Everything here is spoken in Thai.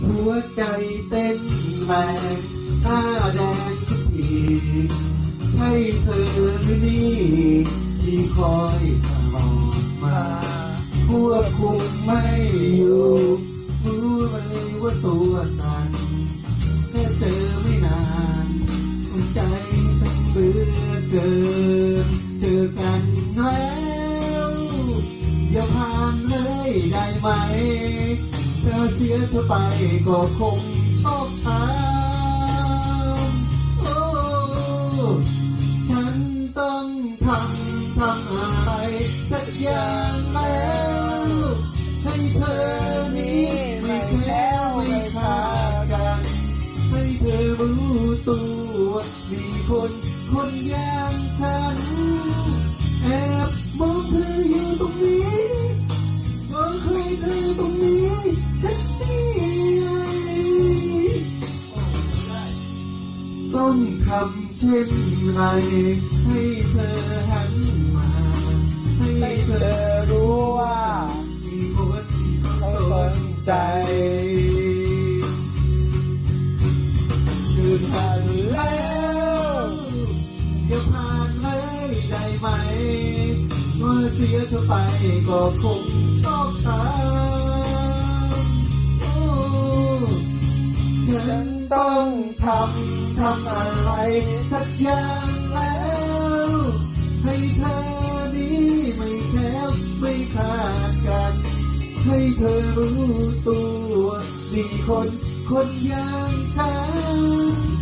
หัวใจเต้นแรงหน้าแดงทุกทีใช่เธอหรือนี่ ที่คอยตลอดมาควบคุมไม่อยู่รู้เลยว่าตัวสั่นแค่เจอไม่นานหัวใจฉันเบื่อเกินเจอกันแล้วอย่าผ่านเลยได้ไหม ธอเสียเธอไปก็คงชอบช้ำโอ้ฉันต้องทำทำอะไรสักอย่างแล้วให้เธอนี้ไม่แค้ไม่ขาดกัน ให้เธอรู้ตัวมีคนคนอย่างฉัน ต้องทำเช่นไร ให้เธอหันมา ให้เธอรู้ว่า มีคนสนใจใจเธอผ่านแล้วอย่าผ่านเลยได้ไหมเมื่อเสียเธอไปก็คงชอบช้ำโอ้ฉันต้องทำ ทำอะไรสักอย่างแล้ว ให้เธอนี้ไม่แคล้วไม่ขาดกัน ให้เธอรู้ตัวมีคนคนอย่างฉัน